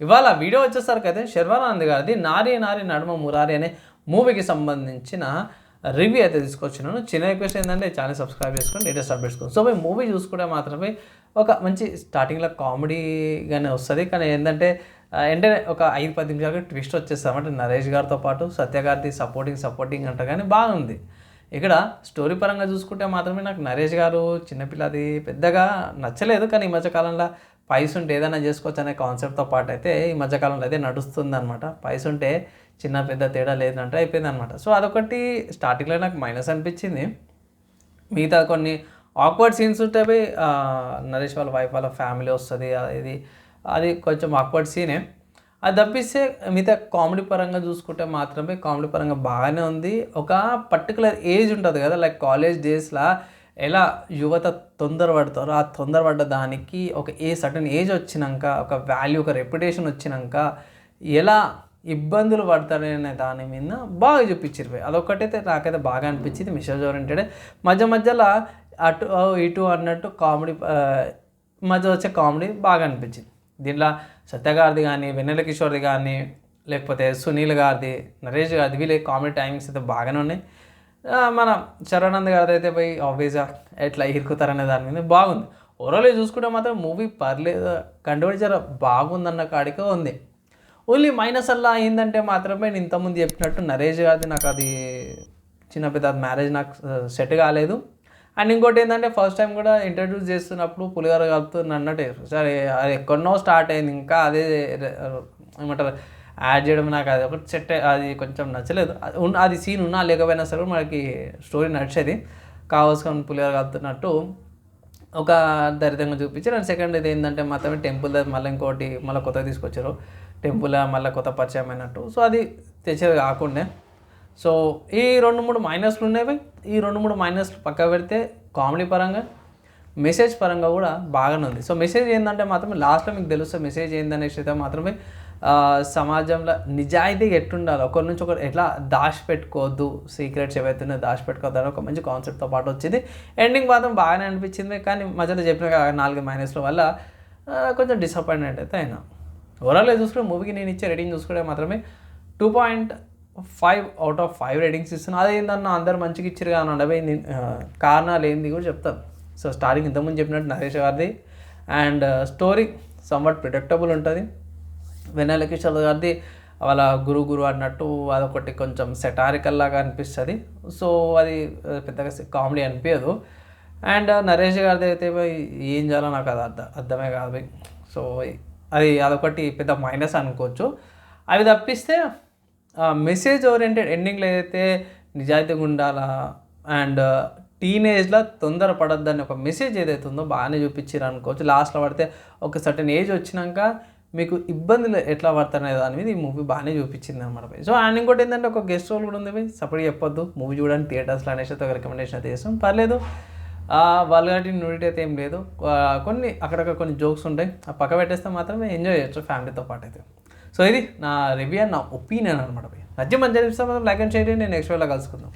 ఇవాళ వీడియో వచ్చేసరికి అయితే శర్వానంద్ గారిది నారీ నారి నడుమ మురారి అనే మూవీకి సంబంధించిన రివ్యూ అయితే తీసుకొచ్చినాను చిన్న రిక్వెస్ట్ ఏంటంటే ఛానల్ సబ్స్క్రైబ్ చేసుకొని లేటెస్ట్ అప్డేట్స్ కోసం. సో మూవీ చూసుకుంటే మాత్రమే ఒక మంచి స్టార్టింగ్లో కామెడీగానే వస్తుంది. కానీ ఏంటంటే ఆ, వెంటనే ఒక ఐదు పది నిమిషాలకి ట్విస్ట్ వచ్చేస్తామంటే నరేష్ గారితో పాటు. సత్య గారిది సపోర్టింగ్ సపోర్టింగ్ అంట కానీ బాగుంది. ఇక్కడ స్టోరీ పరంగా చూసుకుంటే మాత్రమే నాకు నరేష్ గారు చిన్నపిల్లది పెద్దగా నచ్చలేదు. కానీ ఈ మధ్యకాలంలో పైస ఉంటే ఏదైనా చేసుకోవచ్చు అనే కాన్సెప్ట్తో పాటు అయితే ఈ మధ్యకాలంలో అయితే నడుస్తుంది అనమాట పైస ఉంటే చిన్న పెద్ద తేడా లేదంటే అయిపోయింది అనమాట సో అదొకటి స్టార్టింగ్లో నాకు మైనస్ అనిపించింది. మిగతా కొన్ని ఆక్వర్డ్ సీన్స్ ఉంటే నరేష్ వాళ్ళ వైఫ్ వాళ్ళ ఫ్యామిలీ వస్తుంది ఇది అది కొంచెం ఆక్వర్డ్ సీనే అది తప్పిస్తే మిగతా కామెడీ పరంగా చూసుకుంటే మాత్రమే కామెడీ పరంగా బాగానే ఉంది. ఒక పర్టికులర్ ఏజ్ ఉంటుంది కదా లైక్ కాలేజ్ డేస్లో ఎలా యువత తొందరపడతారో ఆ తొందరపడ్డ దానికి ఒక ఏ సటన్ ఏజ్ వచ్చినాక ఒక వాల్యూ ఒక రెప్యుటేషన్ వచ్చినాక ఎలా ఇబ్బందులు పడతారనే దాని మీద బాగా చూపించారు అదొకటైతే నాకైతే బాగా అనిపించింది. మెసేజ్ ఓరియంటెడ్ మధ్య మధ్యలో అటు ఇటు అన్నట్టు కామెడీ మధ్య వచ్చే కామెడీ బాగా అనిపించింది. దీంట్లో సత్య గారిది కానీ వెన్నెల కిషోర్ది కానీ లేకపోతే సునీల్ గారిది నరేష్ గారిది వీళ్ళ కామెడీ టైమింగ్స్ అయితే బాగానే ఉన్నాయి. మన శరణానంద్ గారిది అయితే పోయి ఆబ్వియస్గా ఎట్లా ఇరుకుతారనే దాని మీద బాగుంది. ఓవరాల్ చూసుకుంటే మాత్రం మూవీ పర్లేదు కంటిన్యూ జర బాగుందన్న కాడికే ఉంది. ఓన్లీ మైనస్ అలా ఏంటంటే మాత్రమే నేను ఇంతకుముందు చెప్పినట్టు నరేష్ గారిది నాకు అది చిన్న పెద్ద మ్యారేజ్ నాకు సెట్ కాలేదు. అండ్ ఇంకోటి ఏంటంటే ఫస్ట్ టైం కూడా ఇంట్రడ్యూస్ చేస్తున్నప్పుడు పులిగారు కలుపుతున్న అన్నట్టే సరే అది ఎక్కడనో స్టార్ట్ అయింది. ఇంకా అదే ఏమంటారు యాడ్ చేయడం నాకు అది ఒకటి సెట్ అది కొంచెం నచ్చలేదు. అది సీన్ ఉన్నా లేకపోయినా సరే మనకి స్టోరీ నడిచేది కావాల్సుకొని పులిగారు కలుపుతున్నట్టు ఒక దరిద్రంగా చూపించారు. అండ్ సెకండ్ ఇది ఏంటంటే మాత్రమే టెంపుల్ దగ్గర మళ్ళీ ఇంకోటి మళ్ళీ కొత్త తీసుకొచ్చారు. టెంపుల్ మళ్ళీ కొత్త పరిచయం అయినట్టు. సో అది తెచ్చేది కాకుండా. సో ఈ రెండు మూడు మైనస్లు ఉండేవి ఈ రెండు మూడు మైనస్లు పక్క పెడితే కామెడీ పరంగా మెసేజ్ పరంగా కూడా బాగానే ఉంది. సో మెసేజ్ ఏంటంటే మాత్రమే లాస్ట్లో మీకు తెలుస్తుంది మెసేజ్ ఏందనేసి అయితే మాత్రమే సమాజంలో నిజాయితీగా ఎట్టుండాలి ఒకరి నుంచి ఒకరు ఎట్లా దాచి పెట్టుకోవద్దు సీక్రెట్స్ ఏవైతే ఉన్నాయో దాచి పెట్టుకోవద్దు అని ఒక మంచి కాన్సెప్ట్తో పాటు వచ్చింది. ఎండింగ్ మాత్రం బాగానే అనిపించింది కానీ మధ్యలో చెప్పిన నాలుగు మైనస్ల వల్ల కొంచెం డిసప్పాయింట్మెంట్ అయితే అయినా. ఓవరాల్గా చూసుకుంటే మూవీకి నేను ఇచ్చే రేటింగ్ చూసుకుంటే మాత్రమే two point five out of five ratings ఇస్తున్నాను అదేందన్న అందరు మంచిగా ఇచ్చారు కానీ ఉండవే కారణాలు ఏంది కూడా చెప్తాను. సో స్టారింగ్ ఇంతకుముందు చెప్పినట్టు నరేష్ గారిది. అండ్ స్టోరీ సమ్వట్ ప్రిడిక్టబుల్ ఉంటుంది. వెన్నెల కిషోర్ గారిది వాళ్ళ గురు గురు అన్నట్టు అదొకటి కొంచెం సెటారికల్ లాగా అనిపిస్తుంది. సో అది uh, పెద్దగా కామెడీ అనిపించదు అండ్ uh, నరేష్ గారిది అయితే పోయి ఏం చేయాలో నాకు అది అర్థం అర్థమే కాదు సో అది అదొకటి పెద్ద మైనస్ అనుకోవచ్చు. అవి తప్పిస్తే మెసేజ్ ఓరియంటెడ్ ఎండింగ్లో ఏదైతే నిజాయితీగా ఉండాలా అండ్ uh, టీనేజ్లో తొందర పడద్దని ఒక మెసేజ్ ఏదైతే ఉందో బాగానే చూపించారు అనుకోవచ్చు లాస్ట్లో పడితే ఒక సర్టన్ ఏజ్ వచ్చినాక మీకు ఇబ్బందులు ఎట్లా పడతారనే దాని మీద ఈ మూవీ బాగానే చూపించింది అనమాట సో అండ్ ఇంకోటి ఏంటంటే ఒక గెస్ట్ రోల్ కూడా ఉంది సపరేట్ చెప్పొద్దు. మూవీ చూడండి థియేటర్స్లో అనేసి ఒక రికమెండేషన్ అయితే చేస్తాం. పర్లేదు. వల్గాటి నూడిటీ అయితే ఏం లేదు. కొన్ని అక్కడక్కడ కొన్ని జోక్స్ ఉంటాయి. ఆ పక్క పెట్టేస్తే మాత్రమే ఎంజాయ్ చేయొచ్చు ఫ్యామిలీతో పాటు అయితే. సో ఇది నా రివ్యూ అండ్ నా ఒపీనియన్ అనమాట నచ్చి మంచిగా లైక్ అండ్ షేర్ చేయండి. నేను నెక్స్ట్ వేళ కలుసుకుందాం.